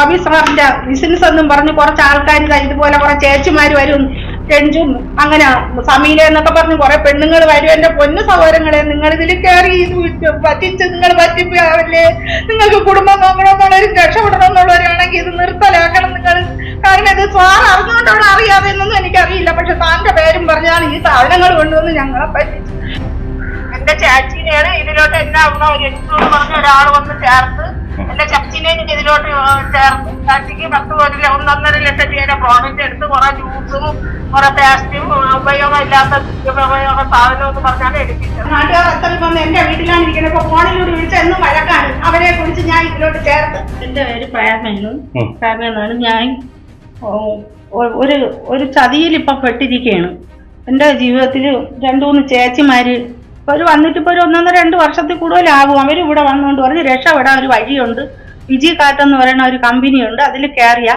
Office സാറിന്റെ business എന്നും പറഞ്ഞ് കുറച്ച് ആൾക്കാർ ഇതുപോലെ കുറെ ചേച്ചിമാര് വരും രഞ്ജും അങ്ങനെ സമീല എന്നൊക്കെ പറഞ്ഞ് കുറെ പെണ്ണുങ്ങൾ വരും. എന്റെ പൊന്നു സഹോദരങ്ങളെ നിങ്ങൾ ഇതിൽ കയറി പറ്റിച്ച് നിങ്ങൾ പറ്റിപ്പിയാവില്ലേ നിങ്ങൾക്ക് കുടുംബം നോക്കണമെന്നുള്ളവരും രക്ഷപ്പെടണമെന്നുള്ളവരാണെങ്കിൽ ഇത് നിർത്തലാക്കണം നിങ്ങൾ. കാരണം ഇത് സാർ അറിഞ്ഞുകൊണ്ടാണ് അറിയാതെ എന്നൊന്നും എനിക്കറിയില്ല. പക്ഷെ സാറിന്റെ പേരും പറഞ്ഞാൽ ഈ സാധനങ്ങൾ കൊണ്ടുവന്ന് ഞങ്ങളെ പറ്റിച്ചു. എന്റെ ചാച്ചിനെയാണ് ഇതിലോട്ട് എന്നെ എണ്ണൂറ് പറഞ്ഞ ഒരാൾ വന്ന് ചേർത്ത് എന്റെ ചച്ചിനെ എനിക്ക് ഇതിലോട്ട് ചേർത്ത് ചാച്ചിക്ക് പത്ത് ഒരു ഒന്നൊന്നര ലക്ഷം രൂപയുടെ പ്രോഡക്റ്റ് എടുത്ത് കുറെ ജ്യൂസും കുറെ പേസ്റ്റും ഉപയോഗമില്ലാത്ത ഉപയോഗ സാധനം എന്ന് പറഞ്ഞാണ് എടുപ്പിച്ചത് നാട്ടുകാർ അത്ര വന്ന് എന്റെ വീട്ടിലാണ് ഇരിക്കുന്നത്. ഇപ്പൊ ഫോണിലൂടെ വിളിച്ച എന്നും വഴക്കാണ്. അവരെ കുറിച്ച് ഞാൻ ഇതിലോട്ട് ചേർത്ത്. എന്റെ പേര് പ്രേമേനു കാരണം പ്രേമെന്നാണ് ഞാൻ ഒരു ഒരു ചതിയിൽ ഇപ്പൊ പെട്ടിരിക്കുകയാണ് എന്റെ ജീവിതത്തിൽ രണ്ടു മൂന്ന് ചേച്ചിമാര് ഇപ്പൊ അവർ വന്നിട്ട് ഇപ്പൊ ഒരു ഒന്നൊന്നര രണ്ട് വർഷത്തിൽ കൂടുതലാകും അവർ ഇവിടെ വന്നുകൊണ്ട് പറഞ്ഞ് രക്ഷപ്പെടാൻ ഒരു വഴിയുണ്ട്. വിജി കാറ്റ് എന്ന് പറയുന്ന ഒരു കമ്പനിയുണ്ട്. അതിൽ കയറിയ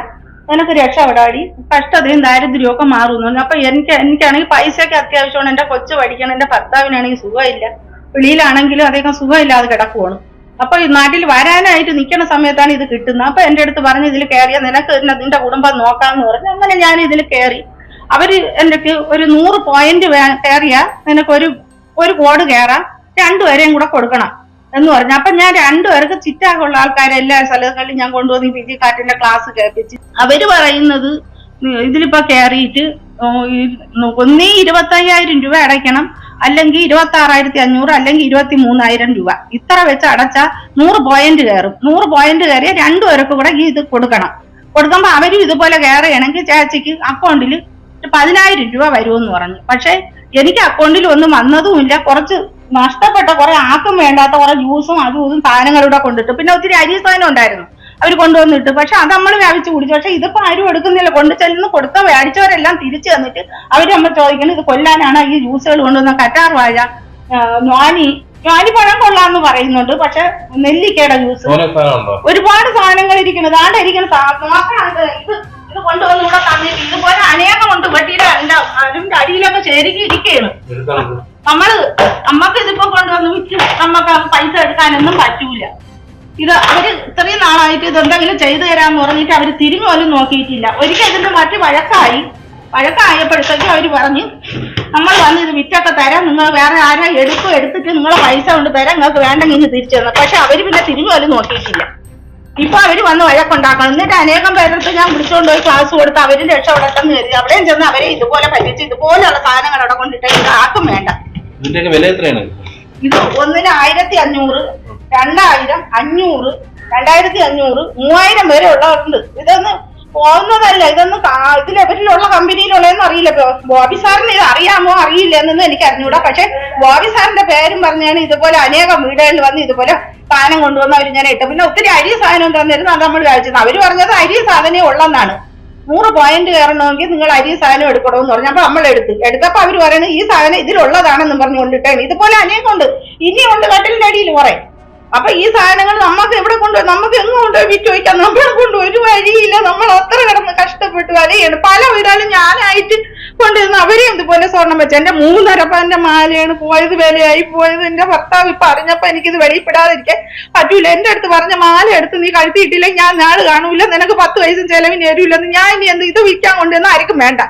നിനക്ക് രക്ഷപ്പെടാടി. കഷ്ടതയും ദാരിദ്ര്യവും ഒക്കെ മാറുന്നു അപ്പൊ എനിക്ക് എനിക്കാണെങ്കിൽ പൈസയൊക്കെ അത്യാവശ്യമാണ്. എന്റെ കൊച്ചു പഠിക്കണം എന്റെ ഭർത്താവിനാണെങ്കിൽ സുഖമില്ല. വെളിയിലാണെങ്കിലും അദ്ദേഹം സുഖമില്ലാതെ കിടക്കുവാണ്. അപ്പൊ നാട്ടിൽ വരാനായിട്ട് നിൽക്കുന്ന സമയത്താണ് ഇത് കിട്ടുന്നത്. അപ്പൊ എന്റെ അടുത്ത് പറഞ്ഞ് ഇതിൽ കയറിയ നിനക്ക് നിന്റെ കുടുംബം നോക്കാന്ന് പറഞ്ഞു. അങ്ങനെ ഞാൻ ഇതിൽ കയറി അവർ എന്റെ ഒരു നൂറ് പോയിന്റ് കയറിയ നിനക്ക് ഒരു കോഡ് കയറാം രണ്ടുപേരെയും കൂടെ കൊടുക്കണം എന്ന് പറഞ്ഞു. അപ്പൊ ഞാൻ രണ്ടുപേർക്ക് ചിറ്റാകുള്ള ആൾക്കാരെ എല്ലാ സ്ഥലങ്ങളിലും ഞാൻ കൊണ്ടുവന്ന് പി ജി കാറ്റിന്റെ ക്ലാസ് കേൾപ്പിച്ച്. അവർ പറയുന്നത് ഇതിലിപ്പോ കയറിയിട്ട് ഒന്നേ ഇരുപത്തയ്യായിരം രൂപ അടയ്ക്കണം അല്ലെങ്കിൽ ഇരുപത്തി ആറായിരത്തി അഞ്ഞൂറ് അല്ലെങ്കിൽ ഇരുപത്തി മൂന്നായിരം രൂപ. ഇത്ര വെച്ച് അടച്ചാൽ നൂറ് പോയിന്റ് കയറും. നൂറ് പോയിന്റ് കയറിയ രണ്ടുപേർക്ക് കൂടെ ഇത് കൊടുക്കണം. കൊടുക്കുമ്പോൾ അവരും ഇതുപോലെ കയറുകയാണെങ്കിൽ ചേച്ചിക്ക് അക്കൗണ്ടിൽ പതിനായിരം രൂപ വരുമെന്ന് പറഞ്ഞു. പക്ഷെ എനിക്ക് അക്കൗണ്ടിൽ ഒന്നും വന്നതുമില്ല കുറച്ച് നഷ്ടപ്പെട്ട കുറെ ആക്കും വേണ്ടാത്ത കുറെ ജ്യൂസും അതും ഇതും സാധനങ്ങളൂടെ കൊണ്ടിട്ട്. പിന്നെ ഒത്തിരി അരി സാധനം ഉണ്ടായിരുന്നു. അവർ കൊണ്ടുവന്നിട്ട്. പക്ഷെ അത് നമ്മൾ വ്യാപിച്ച് കുടിച്ചു. പക്ഷെ ഇതിപ്പോ ആരും എടുക്കുന്നില്ല. കൊണ്ട് ചെല്ലുന്ന കൊടുത്ത മേടിച്ചവരെല്ലാം തിരിച്ചു തന്നിട്ട് അവർ നമ്മൾ ചോദിക്കുന്നത് ഇത് കൊല്ലാനാണ്? ഈ ജ്യൂസുകൾ കൊണ്ടുവന്ന കറ്റാർ വാഴ ഞാനി ഞാനി പഴം കൊള്ളാന്ന് പറയുന്നുണ്ട്. പക്ഷെ നെല്ലിക്കയുടെ ജ്യൂസ് ഒരുപാട് സാധനങ്ങൾ ഇരിക്കുന്നത്. ആണ്ടിരിക്കുന്ന ഇരിക്കുന്ന ഇത് ഇത് കൊണ്ടുപോയി ഇവിടെ തന്നിട്ട് ഇതുപോലെ അനേകം ഉണ്ട് വെട്ടിയുടെ അതിന്റെ അടിയിലൊക്കെ ശരിക്കും ഇരിക്കുകയാണ്. നമ്മൾ നമ്മക്ക് ഇതിപ്പോ കൊണ്ടുവന്ന് വിറ്റ്. നമ്മക്ക് പൈസ എടുക്കാനൊന്നും പറ്റൂല. ഇത് അവർ ഇത്രയും നാളായിട്ട് ഇതെന്തെങ്കിലും ചെയ്തു തരാന്ന് പറഞ്ഞിട്ട് അവർ തിരിഞ്ഞു പോലും നോക്കിയിട്ടില്ല. ഒരിക്കൽ ഇതിന്റെ മറ്റു വഴക്കായി. വഴക്കായപ്പോഴത്തേക്കും അവർ പറഞ്ഞു നമ്മൾ വന്ന് ഇത് വിറ്റൊക്കെ തരാം. നിങ്ങൾ വേറെ ആരാ എടുക്കും എടുത്തിട്ട് നിങ്ങളെ പൈസ കൊണ്ട് തരാം. നിങ്ങൾക്ക് വേണ്ടെങ്കിൽ തിരിച്ചു തരണം പക്ഷെ അവർ പിന്നെ തിരിഞ്ഞു പോലും നോക്കിയിട്ടില്ല. ഇപ്പൊ അവർ വന്ന് വഴക്കുണ്ടാക്കണം. എന്നിട്ട് അനേകം പേരടുത്ത് ഞാൻ വിളിച്ചുകൊണ്ട് പോയി ക്ലാസ് കൊടുത്ത് അവർ രക്ഷപ്പെടട്ടെന്ന് കരുതി. അവിടെയും ചെന്ന് അവരെ ഇതുപോലെ പറ്റിച്ച് ഇതുപോലെയുള്ള സാധനങ്ങൾ അവിടെ കൊണ്ടിട്ട് ഇത് ആർക്കും വേണ്ട. ഇതിന്റെയൊക്കെ വില എത്രയാണ്? ഇത് ഒന്നിന് ആയിരത്തി അഞ്ഞൂറ് രണ്ടായിരം അഞ്ഞൂറ് രണ്ടായിരത്തി അഞ്ഞൂറ് മൂവായിരം വരെ ഉള്ളവർക്കുണ്ട് ഇതൊന്ന് പോകുന്നതല്ല. ഇതൊന്നും ഇതിൽ എവരിലുള്ള കമ്പനിയിലുള്ളതെന്ന് അറിയില്ല. ബോബി സാറിന് ഇത് അറിയാമോ? അറിയില്ല എന്നൊന്നും എനിക്ക് അറിഞ്ഞൂടാ. പക്ഷെ ബോബി സാറിന്റെ പേരും പറഞ്ഞാണ് ഇതുപോലെ അനേകം വീടുകളിൽ വന്ന് ഇതുപോലെ സാധനം കൊണ്ടുവന്ന് അവർ ഇങ്ങനെ ഇട്ടു പിന്നെ ഒത്തിരി അരി സാധനം തന്നിരുന്നു അത് നമ്മൾ കഴിച്ചത് അവർ പറഞ്ഞത് അരി സാധനമേ ഉള്ളെന്നാണ്. നൂറ് പോയിന്റ് കയറണമെങ്കിൽ നിങ്ങൾ അരി സാധനം എടുക്കണമെന്ന് പറഞ്ഞു. അപ്പൊ നമ്മൾ എടുത്തു. എടുത്തപ്പോ അവർ പറയുന്നത് ഈ സാധനം ഇതിലുള്ളതാണെന്നും പറഞ്ഞു കൊണ്ടിട്ടാണ് ഇതുപോലെ അനേകം ഉണ്ട് ഇനിയുണ്ട് കട്ടിലിന്റെ അടിയിൽ കുറെ. അപ്പൊ ഈ സാധനങ്ങൾ നമ്മക്ക് എവിടെ കൊണ്ടുപോയി നമുക്ക് എങ്ങും കൊണ്ടുപോയി വിറ്റ് വയ്ക്കാം? നമ്മളെ കൊണ്ട് ഒരു വഴിയില്ല. നമ്മൾ അത്ര കിടന്ന് കഷ്ടപ്പെട്ട്. വരെയാണ് പല ഒരാളും ഞാനായിട്ട് കൊണ്ടുവന്ന് അവരെയും ഇതുപോലെ സ്വർണം വെച്ചു എന്റെ മൂന്നരപ്പന്റെ മാലയാണ് പോയത് വിലയായി പോയത്. എന്റെ ഭർത്താവ് ഇപ്പൊ അറിഞ്ഞപ്പോ എനിക്കിത് വെളിപ്പെടാതിരിക്കാൻ പറ്റൂല. എന്റെ അടുത്ത് പറഞ്ഞ മാല എടുത്ത് നീ കഴുത്തിയിട്ടില്ലെങ്കിൽ ഞാൻ നാൾ കാണൂല. നിനക്ക് പത്ത് വയസ്സും ചെലവിന് തരൂലെന്ന് ഞാൻ ഇനി എന്ത് ഇത് വിൽക്കാൻ കൊണ്ടുവന്ന ആർക്കും വേണ്ട.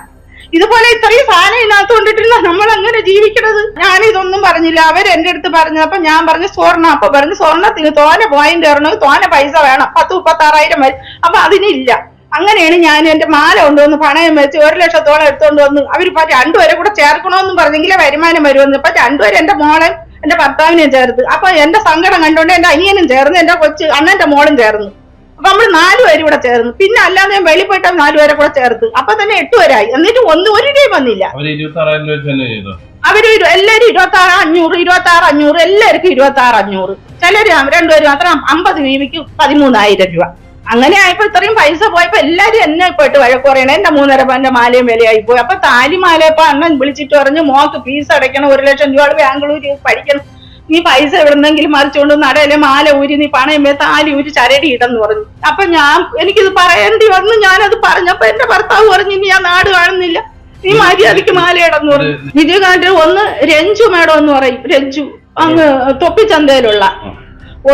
ഇതുപോലെ ഇത്രയും സാധനം ഇതിനകത്ത് കൊണ്ടിട്ടിരുന്ന നമ്മൾ അങ്ങനെ ജീവിക്കണത്? ഞാൻ ഇതൊന്നും പറഞ്ഞില്ല. അവർ എന്റെ അടുത്ത് പറഞ്ഞു അപ്പൊ ഞാൻ പറഞ്ഞു സ്വർണം അപ്പൊ പറഞ്ഞു സ്വർണത്തിന് തോനെ പോയിന്റ് വരണം തോനെ പൈസ വേണം. പത്ത് മുപ്പത്താറായിരം വരും. അപ്പൊ അതിനില്ല. അങ്ങനെയാണ് ഞാൻ എന്റെ മാല കൊണ്ടുവന്ന് പണയം വെച്ച് ഒരു ലക്ഷത്തോളം എടുത്തോണ്ട് വന്ന് അവരിപ്പോ രണ്ടുപേരെ കൂടെ ചേർക്കണമെന്നും പറഞ്ഞെങ്കിലേ വരുമാനം വരുമെന്ന്. ഇപ്പൊ രണ്ടുപേരും എന്റെ മോളെ എന്റെ ഭർത്താവിനെയും ചേർത്ത്. അപ്പൊ എന്റെ സങ്കടം കണ്ടോണ്ട് എന്റെ അനിയനും ചേർന്ന് എന്റെ കൊച്ചു അണ്ണന്റെ മോളും ചേർന്ന്. അപ്പൊ നമ്മൾ നാലുപേരും കൂടെ ചേർന്ന്. പിന്നെ അല്ലാതെ ഞാൻ വെളിയിൽ പോയിട്ട് നാലുപേരെ കൂടെ ചേർത്ത്. അപ്പൊ തന്നെ എട്ടുപേരായി എന്നിട്ട് ഒന്നും ഒരു ടീം വന്നില്ല. അവർ രൂപ എല്ലാരും ഇരുപത്തി ആറ് അഞ്ഞൂറ് ഇരുപത്തി ആറ് അഞ്ഞൂറ് എല്ലാവർക്കും ഇരുപത്തി ആറ് അഞ്ഞൂറ്. ചിലര് രണ്ടുപേരും മാത്രം അമ്പത് രൂപയ്ക്ക് പതിമൂന്നായിരം രൂപ. അങ്ങനെ ആയപ്പോ ഇത്രയും പൈസ പോയപ്പോ എല്ലാരും എന്നെ പോയിട്ട് വഴക്ക് പറയണേ. എന്റെ മൂന്നര പവന്റെ മാലയും വിലയായി പോയി. അപ്പൊ താലിമാലയപ്പോ അണ്ണൻ വിളിച്ചിട്ട് പറഞ്ഞു മോക്ക് ഫീസ് അടയ്ക്കണം ഒരു ലക്ഷം രൂപ ബാംഗ്ലൂര് പഠിക്കണം. നീ പൈസ എവിടെന്നെങ്കിലും മറിച്ചുകൊണ്ട് നടയിലെ മാല ഊരി നീ പണയം വേ താലി ഊരി ചരടി ഇടെന്ന് പറഞ്ഞു. അപ്പൊ ഞാൻ എനിക്കിത് പറയേണ്ടി വന്നു. ഞാനത് പറഞ്ഞപ്പോ എന്റെ ഭർത്താവ് പറഞ്ഞു ഇനി ഞാൻ നാട് കാണുന്നില്ല. നീ മര്യാദയ്ക്ക് മാലയിടെന്ന് പറഞ്ഞു. വിജയകാന്ത് ഒന്ന് രഞ്ജു മേഡം എന്ന് പറയും. രഞ്ജു അങ്ങ് തൊപ്പിച്ചന്തയിലുള്ള.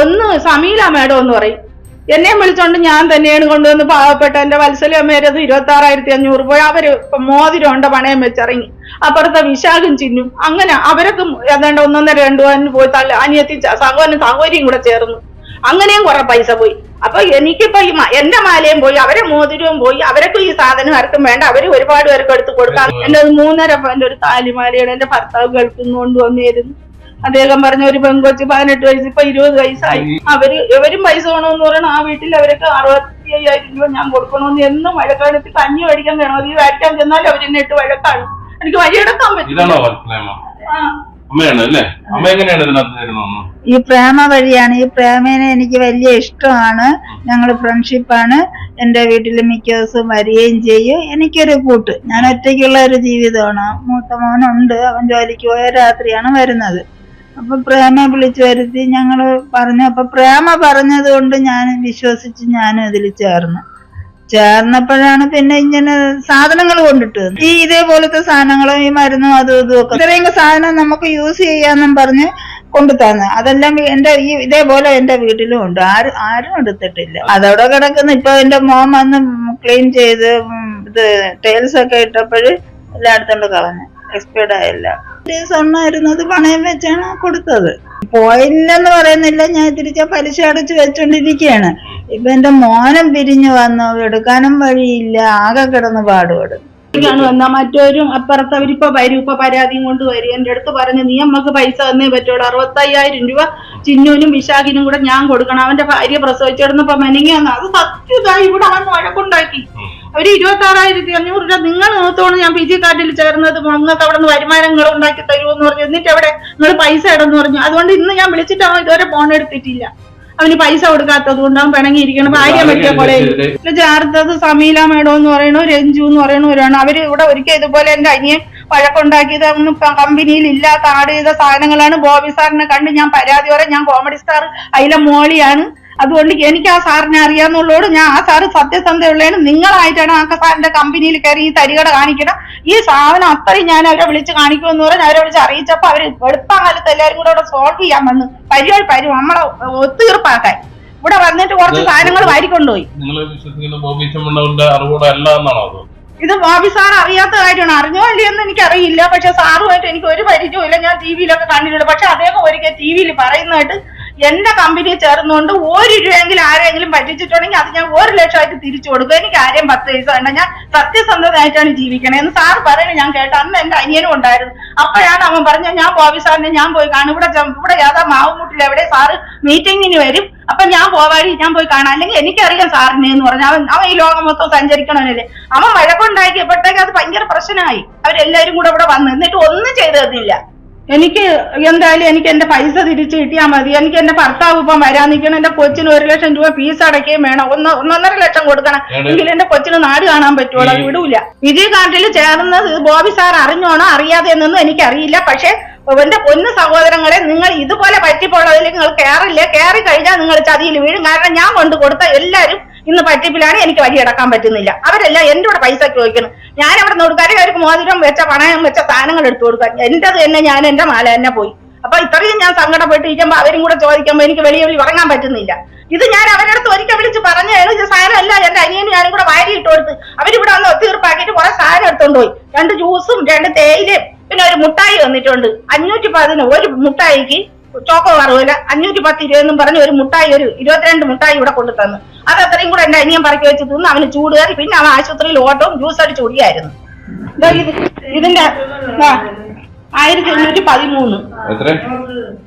ഒന്ന് സമീല മേഡം എന്ന് പറയും. എന്നെ വിളിച്ചോണ്ട് ഞാൻ തന്നെയാണ് കൊണ്ടുവന്ന് പാവപ്പെട്ട എന്റെ വത്സല അമ്മേരത് ഇരുപത്തി ആറായിരത്തി അഞ്ഞൂറ് പോയി അവർ മോതിരം ഉണ്ട് പണയം വെച്ചിറങ്ങി. അപ്പുറത്തെ വിശാഖും ചിന്നും അങ്ങനെ അവരൊക്കെ ഏതാണ്ട് ഒന്നൊന്നര രണ്ടു പവന് പോയി തല്ല അനിയത്തി സഹോനും സഹോരിയും സഹോദരിയും കൂടെ ചേർന്നു. അങ്ങനെയും കുറെ പൈസ പോയി. അപ്പൊ എനിക്കിപ്പോ ഈ എന്റെ മാലയും പോയി അവരെ മോതിരവും പോയി അവരൊക്കെ ഈ സാധനം ആർക്കും വേണ്ട അവർ ഒരുപാട് പേർക്ക് എടുത്ത് കൊടുക്കാം എന്റെ ഒരു മൂന്നര പവന്റെ ഒരു താലിമാലയുടെ എന്റെ ഭർത്താവ് ഗൾഫിൽ നിന്ന് കൊണ്ടുവന്നിരുന്നു അദ്ദേഹം പറഞ്ഞ ഒരു പെൺകൊച്ച് പതിനെട്ട് വയസ്സ് ഇപ്പൊ ഇരുപത് വയസ്സായി. അവർ എവരും പൈസ വേണമെന്ന് പറയണം ആ വീട്ടിൽ അവരൊക്കെ അറുപത്തി അയ്യായിരം രൂപ ഞാൻ കൊടുക്കണമെന്ന് എന്നും വഴക്കാണ്. കഞ്ഞി മേടിക്കാൻ വേണം? അത് മേടിക്കാൻ ചെന്നാൽ അവരെന്നെ ഇട്ട് വഴക്കാണ്. എനിക്ക് വഴിയെടുക്കാൻ ഇതാണോ. അമ്മയാണ് അല്ലേ? അമ്മ എങ്ങനെയാണ് ഇതിനകത്ത് തരുന്നതെന്ന് ഈ പ്രേമ വഴിയാണ്. ഈ പ്രേമേനെ എനിക്ക് വലിയ ഇഷ്ടമാണ്. ഞങ്ങൾ ഫ്രണ്ട്ഷിപ്പാണ്. എന്റെ വീട്ടിൽ മിക്ക ദിവസവും വരികയും ചെയ്യും. എനിക്കൊരു കൂട്ട്. ഞാൻ ഒറ്റയ്ക്കുള്ള ഒരു ജീവിതമാണ്. മൂത്ത മോനുണ്ട്. അവൻ ജോലിക്ക് പോയ രാത്രിയാണ് വരുന്നത്. അപ്പൊ പ്രേമ വിളിച്ചു വരുത്തി ഞങ്ങൾ പറഞ്ഞു. അപ്പൊ പ്രേമ പറഞ്ഞത് കൊണ്ട് ഞാൻ വിശ്വസിച്ച് ഞാനും ഇതിൽ ചേർന്നു. ചേർന്നപ്പോഴാണ് പിന്നെ ഇങ്ങനെ സാധനങ്ങൾ കൊണ്ടിട്ട് ഈ ഇതേപോലത്തെ സാധനങ്ങളും ഈ മരുന്നും അതും ഇതും ഒക്കെ ഇത്രയും സാധനം നമുക്ക് യൂസ് ചെയ്യാന്നും പറഞ്ഞ് കൊണ്ടു തന്നെ. അതെല്ലാം എന്റെ ഈ ഇതേപോലെ എന്റെ വീട്ടിലും ഉണ്ട്. ആരും ആരും എടുത്തിട്ടില്ല. അതവിടെ കിടക്കുന്ന. ഇപ്പൊ എന്റെ മോൻ വന്ന് ക്ലീൻ ചെയ്ത് ഇത് ടൈൽസ് ഒക്കെ ഇട്ടപ്പോൾ എല്ലായിടത്തും കളഞ്ഞു. എക്സ്പയർഡ് ആയില്ല. സ്വർണായിരുന്നത് പണയം വെച്ചാണ് കൊടുത്തത്. പോയില്ലെന്ന് പറയുന്നില്ല. ഞാൻ തിരിച്ച പലിശ അടച്ച് വെച്ചോണ്ടിരിക്കുകയാണ് ഇപ്പൊ എന്റെ മോനം പിരിഞ്ഞു വന്നു എടുക്കാനും വഴിയില്ല ആകെ കിടന്ന് പാടുപെടും. വന്ന മറ്റവരും അപ്പുറത്ത് അവരിപ്പോ വരും ഇപ്പൊ പരാതിയും കൊണ്ട് വരും എന്റെ അടുത്ത് പറഞ്ഞു നീ അമ്മയ്ക്ക് പൈസ തന്നേ പറ്റുള്ളൂ. അറുപത്തയ്യായിരം രൂപ ചിന്നുവിനും വിശാഖിനും കൂടെ ഞാൻ കൊടുക്കണം. അവന്റെ ഭാര്യ പ്രസവിച്ചിടന്നപ്പോ മെനങ്ങി വന്ന അത് സത്യതായി ഇവിടെ അവൻ വഴക്കുണ്ടാക്കി. അവർ ഇരുപത്തി ആറായിരത്തി അഞ്ഞൂറ് രൂപ നിങ്ങൾ നോത്തോണ് ഞാൻ പി ജി കാർഡിൽ ചേർന്നത് നിങ്ങൾക്ക് അവിടെ നിന്ന് വരുമാനം നിങ്ങൾ ഉണ്ടാക്കി തരുമെന്ന് പറഞ്ഞു. എന്നിട്ട് അവിടെ നിങ്ങൾ പൈസ ഇടന്ന് പറഞ്ഞു. അതുകൊണ്ട് ഇന്ന് ഞാൻ വിളിച്ചിട്ട് അവൻ ഇതുവരെ ഫോൺ എടുത്തിട്ടില്ല? അവന് പൈസ കൊടുക്കാത്തത് കൊണ്ട് അവൻ പിണങ്ങിയിരിക്കണം ഭാര്യ പറ്റിയ പോലെ. ചേർത്തത് സമീല മേഡം എന്ന് പറയണു രഞ്ജു എന്ന് പറയണവരാണ് അവർ ഇവിടെ ഒരിക്കൽ ഇതുപോലെ എന്റെ അനിയൻ വഴക്കുണ്ടാക്കിയത് ഒന്നും കമ്പനിയിൽ ഇല്ലാത്ത ആഡ് ചെയ്ത സാധനങ്ങളാണ്. ബോബി സാറിനെ കണ്ട് ഞാൻ പരാതി പറയാം. ഞാൻ കോമഡി സ്റ്റാർ അതിലെ മോളിയാണ്. അതുകൊണ്ട് എനിക്ക് ആ സാറിനെ അറിയാന്നുള്ളോട് ഞാൻ ആ സാറ് സത്യസന്ധയുള്ളതാണ് നിങ്ങളായിട്ടാണ് ആ സാറിന്റെ കമ്പനിയിൽ കയറി ഈ തരികട കാണിക്കണം. ഈ സാധനം അത്രയും ഞാൻ അവരെ വിളിച്ച് കാണിക്കുമെന്ന് പറഞ്ഞ് അവരെ വിളിച്ച് അറിയിച്ചപ്പോ അവർ വെളുപ്പാകാലത്ത് എല്ലാവരും കൂടെ അവിടെ സോൾവ് ചെയ്യാൻ വന്ന്. പരിപാടി പരി നമ്മളെ ഒത്തുതീർപ്പാക്കാൻ. ഇവിടെ വന്നിട്ട് കുറച്ച് സാധനങ്ങൾ വാരിക്കൊണ്ടുപോയി. ഇത് ബോബി സാർ അറിയാത്ത കാര്യമാണ്. അറിഞ്ഞോ ഇല്ലയെന്ന് എനിക്കറിയില്ല. പക്ഷെ സാറുമായിട്ട് എനിക്ക് ഒരു പരിചയവും ഇല്ല ഞാൻ ടി വിയിലൊക്കെ കണ്ടിട്ടുണ്ട്. പക്ഷെ അദ്ദേഹം ഒരിക്കൽ ടി വിയിൽ പറയുന്നതായിട്ട് എന്റെ കമ്പനിയിൽ ചേർന്നുകൊണ്ട് ഒരു രൂപയെങ്കിലും ആരെങ്കിലും പറ്റിച്ചിട്ടുണ്ടെങ്കിൽ അത് ഞാൻ ഒരു ലക്ഷമായിട്ട് തിരിച്ചു കൊടുക്കും. എനിക്ക് ആരെയും പത്ത് പൈസ വേണ്ട. ഞാൻ സത്യസന്ധതയായിട്ടാണ് ജീവിക്കണേ എന്ന് സാർ പറയുന്നത് ഞാൻ കേട്ട. അന്ന് എന്റെ അനിയനും ഉണ്ടായിരുന്നു. അപ്പോഴാണ് അവൻ പറഞ്ഞ ഞാൻ ബോബി സാറിനെ ഞാൻ പോയി കാണും. ഇവിടെ ഇവിടെ യാതാ മാവുമുട്ടിൽ എവിടെ സാറ് മീറ്റിങ്ങിന് വരും. അപ്പൊ ഞാൻ പോവാടി ഞാൻ പോയി കാണാം. അല്ലെങ്കിൽ എനിക്കറിയാം സാറിനെ എന്ന് പറഞ്ഞു അവൻ അവൻ ഈ ലോകം മൊത്തം സഞ്ചരിക്കണമല്ലേ. അവൻ വഴക്കുണ്ടാക്കിയപ്പോഴത്തേക്ക് അത് ഭയങ്കര പ്രശ്നമായി. അവരെല്ലാവരും കൂടെ ഇവിടെ വന്നു. എന്നിട്ട് ഒന്നും ചെയ്തു എനിക്ക് എന്തായാലും എനിക്ക് എന്റെ പൈസ തിരിച്ചു കിട്ടിയാൽ മതി. എനിക്ക് എന്റെ ഭർത്താവ് ഇപ്പം വരാൻ നിൽക്കണം. എന്റെ കൊച്ചിന് ഒരു ലക്ഷം രൂപ ഫീസ് അടയ്ക്കുകയും വേണം. ഒന്ന് ഒന്നൊന്നര ലക്ഷം കൊടുക്കണം? എങ്കിൽ എന്റെ കൊച്ചിന് നാട് കാണാൻ പറ്റുള്ളൂ അത് വിടൂല. വിജയ് കാർട്ടിൽ ചേർന്നത് ബോബി സാർ അറിഞ്ഞോണോ? അറിയാതെ എന്നൊന്നും എനിക്കറിയില്ല. പക്ഷെ എന്റെ പൊന്നു സഹോദരങ്ങളെ നിങ്ങൾ ഇതുപോലെ പറ്റിപ്പോളതിൽ നിങ്ങൾ കയറില്ല കയറി കഴിഞ്ഞാൽ നിങ്ങൾ ചതിയിൽ വീഴും. കാരണം ഞാൻ കൊണ്ട് കൊടുത്ത എല്ലാവരും ഇന്ന് പറ്റിപ്പിലാണ് എനിക്ക് വഴി അടക്കാൻ പറ്റുന്നില്ല. അവരെല്ലാം എന്റെ കൂടെ പൈസ ചോദിക്കണം ഞാൻ അവിടെ നിന്ന് കൊടുക്കാതെ അവർക്ക് മോതിരം വെച്ച പണയം വെച്ച സാധനങ്ങൾ എടുത്തു കൊടുക്കാൻ എന്റേത് തന്നെ ഞാൻ എന്റെ മാല തന്നെ പോയി. അപ്പൊ ഇത്രയും ഞാൻ സങ്കടപ്പെട്ടിരിക്കുമ്പോ അവരും കൂടെ ചോദിക്കുമ്പോ എനിക്ക് വെളിയിൽ ഇറങ്ങാൻ പറ്റുന്നില്ല. ഇത് ഞാൻ അവരടുത്ത് ഒരിക്കൽ വിളിച്ച് പറഞ്ഞു ഇത് സാധനം അല്ല എന്റെ അനിയനും ഞാനും കൂടെ വാരി ഇട്ട് കൊടുത്ത് അവരിവിടെ വന്ന് ഒത്തീർപ്പാക്കിയിട്ട് കുറെ സാധനം എടുത്തോണ്ട് പോയി. രണ്ട് ജ്യൂസും രണ്ട് തേയിലയും പിന്നെ ഒരു മുട്ടായി വന്നിട്ടുണ്ട് അഞ്ഞൂറ്റി പതിന് ഒരു മുട്ടായിക്ക് ചോക്കോ കറുവില്ല അഞ്ഞൂറ്റി പത്ത് ഇരുപതെന്നും പറഞ്ഞ് ഒരു മുട്ടായി ഒരു ഇരുപത്തിരണ്ട് മുട്ടായി ഇവിടെ കൊണ്ടു തന്നു. അത് അത്രയും കൂടെ എന്റെ അനിയൻ പറക്കി വെച്ച് തിന്ന് അവന് ചൂട് കയറി പിന്നെ അവൻ ആശുപത്രിയിൽ ഓട്ടവും ജ്യൂസ് അടിച്ച് കുടിയായിരുന്നു. ഇതിന്റെ ആയിരത്തി എണ്ണൂറ്റി പതിമൂന്ന്.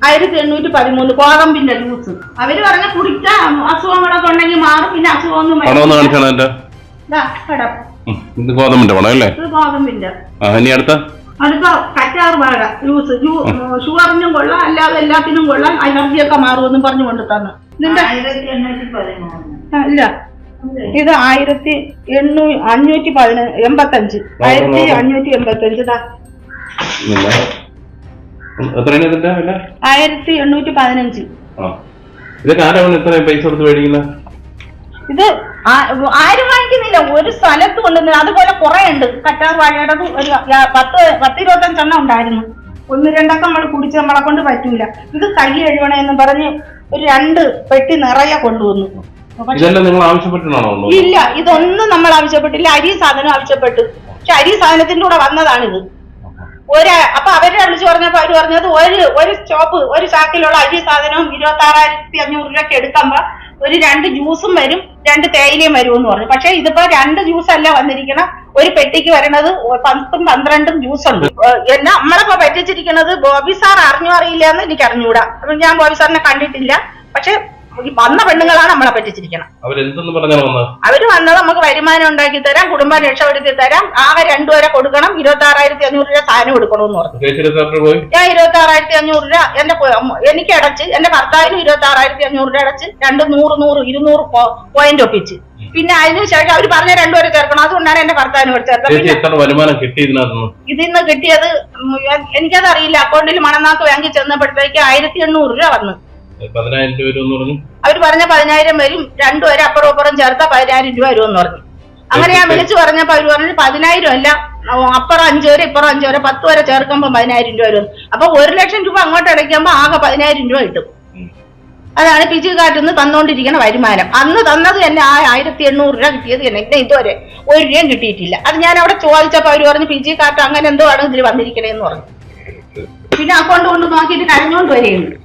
ആയിരത്തി എണ്ണൂറ്റി പതിമൂന്ന് കോതമ്പിന്റെ ജ്യൂസ് അവർ പറഞ്ഞ കുടിക്കാൻ അസുഖങ്ങളൊക്കെ ഉണ്ടെങ്കിൽ മാറും പിന്നെ അസുഖമൊന്നും ഗോതമ്പിന്റെ പണം അല്ലേ? ആ ഇനി അടുത്ത? അടുത്ത കറ്റാർ വാഴ ജ്യൂസ് ഷുഗറിനും കൊള്ളാം അല്ലാതെ എല്ലാത്തിനും കൊള്ളാം അലർജിയൊക്കെ മാറുമെന്നും പറഞ്ഞു കൊണ്ട് തന്നു. ഇതിന്റെ അല്ല ഇല്ല. ഇത് ആയിരത്തി എണ്ണൂ അഞ്ഞൂറ്റി പതിന എൺപത്തഞ്ച്. ആയിരത്തി അഞ്ഞൂറ്റി എൺപത്തഞ്ച് ആയിരത്തി എണ്ണൂറ്റി പതിനഞ്ച്. പൈസ കൊടുത്ത് മേടിക്കുന്നത് ഇത് ആരും വാങ്ങിക്കുന്നില്ല. ഒരു സ്ഥലത്ത് കൊണ്ടുവന്ന് അതുപോലെ കുറെ ഉണ്ട്. കറ്റാർ വാഴയുടേത് ഒരു പത്ത് പത്ത് പത്ത് ഇരുപത്തഞ്ചെണ്ണം ഉണ്ടായിരുന്നു. ഒന്ന് രണ്ടൊക്കെ നമ്മൾ കുടിച്ച് നമ്മളെ കൊണ്ട് പറ്റൂല. ഇത് കൈ കഴുകണമെന്ന് പറഞ്ഞ് ഒരു രണ്ട് പെട്ടി നിറയെ കൊണ്ടുവന്നു. ഇല്ല ഇതൊന്നും നമ്മൾ ആവശ്യപ്പെട്ടില്ല. അരി സാധനം ആവശ്യപ്പെട്ടു. പക്ഷെ അരി സാധനത്തിന്റെ കൂടെ വന്നതാണിത്. ഒരു അപ്പൊ അവരെ വിളിച്ചു പറഞ്ഞപ്പോ അവർ പറഞ്ഞത് ഒരു ഒരു സ്റ്റോപ്പ് ഒരു ചാക്കിലുള്ള അരി സാധനവും ഇരുപത്തി ആറായിരത്തി അഞ്ഞൂറ് രൂപയ്ക്ക് എടുക്കുമ്പോ ഒരു രണ്ട് ജ്യൂസും വരും. രണ്ട് തേയിലയും വരുമെന്ന് പറഞ്ഞു. പക്ഷെ ഇതിപ്പോ രണ്ട് ജ്യൂസ് അല്ല വന്നിരിക്കണം. ഒരു പെട്ടിക്ക് വരണത് പത്തും പന്ത്രണ്ടും ജ്യൂസ് ഉണ്ട് എന്നാ നമ്മളിപ്പോ പറ്റിച്ചിരിക്കുന്നത് ബോബി സാർ അറിഞ്ഞോ അറിയില്ല എന്ന് എനിക്ക് അറിഞ്ഞൂടാ ഞാൻ ബോബി സാറിനെ കണ്ടിട്ടില്ല. പക്ഷെ ഈ വന്ന പെണ്ണുങ്ങളാണ് നമ്മളെ പറ്റിച്ചിരിക്കണം അവരെന്തെന്ന് പറഞ്ഞാണ് വന്നത്? അവർ വന്നത് നമുക്ക് വരുമാനം ഉണ്ടാക്കി തരാം കുടുംബം രക്ഷപ്പെടുത്തി തരാം ആകെ രണ്ടുപേരെ കൊടുക്കണം ഇരുപത്തി ആറായിരത്തി അഞ്ഞൂറ് രൂപ സാധനം കൊടുക്കണമെന്ന് പറഞ്ഞു. പോയി? ഞാൻ ഇരുപത്തി ആറായിരത്തി അഞ്ഞൂറ് രൂപ എന്റെ എനിക്ക് അടച്ച് എന്റെ ഭർത്താവിന് ഇരുപത്തി ആറായിരത്തി അഞ്ഞൂറ് രൂപ അടച്ച് രണ്ട് നൂറ് നൂറ് ഇരുന്നൂറ് പോയിന്റ് ഒപ്പിച്ച്. പിന്നെ അതിന് ശേഷം അവർ പറഞ്ഞ രണ്ടുപേരെ ചേർക്കണം. അതുകൊണ്ടാണ് എന്റെ ഭർത്താവിന് ചേർത്തത്. ഇതിൽ നിന്ന് കിട്ടിയത് എനിക്കതറിയില്ല എനിക്കത് അറിയില്ല അക്കൗണ്ടിൽ മണനാക്ക് ബാങ്കിൽ ചെന്നപ്പോഴത്തേക്ക് ആയിരത്തി എണ്ണൂറ് രൂപ വന്നു. പതിനായിരം രൂപ വരും പറഞ്ഞു. അവർ പറഞ്ഞ പതിനായിരം വരും രണ്ടുപേരെ അപ്പുറം അപ്പുറം ചേർത്ത പതിനായിരം രൂപ വരുമെന്ന് പറഞ്ഞു. അങ്ങനെ ഞാൻ വിളിച്ചു പറഞ്ഞപ്പോ അവർ പറഞ്ഞു പതിനായിരം അല്ല അപ്പുറം അഞ്ചു വരെ ഇപ്പുറം അഞ്ചു വരെ പത്ത് വരെ ചേർക്കുമ്പോ പതിനായിരം രൂപ വരും അപ്പൊ ഒരു ലക്ഷം രൂപ അങ്ങോട്ട് അടയ്ക്കുമ്പോ ആകെ പതിനായിരം രൂപ കിട്ടും. അതാണ് പിജി കാട്ടിൽ നിന്ന് തന്നുകൊണ്ടിരിക്കുന്ന വരുമാനം. അന്ന് തന്നത് തന്നെ ആ ആയിരത്തി എണ്ണൂറ് രൂപ കിട്ടിയത് തന്നെ. ഇന്ന് ഇതുവരെ ഒരു രൂപയും കിട്ടിയിട്ടില്ല. അത് ഞാൻ അവിടെ ചോദിച്ചപ്പോ അവർ പറഞ്ഞു പിജി കാർട്ട് അങ്ങനെ എന്തോ ആണ് ഇതിൽ വന്നിരിക്കണേന്ന് പറഞ്ഞു. പിന്നെ അക്കൗണ്ട് കൊണ്ട് നോക്കിയിട്ട് കരഞ്ഞോണ്ട് വരെയുണ്ട്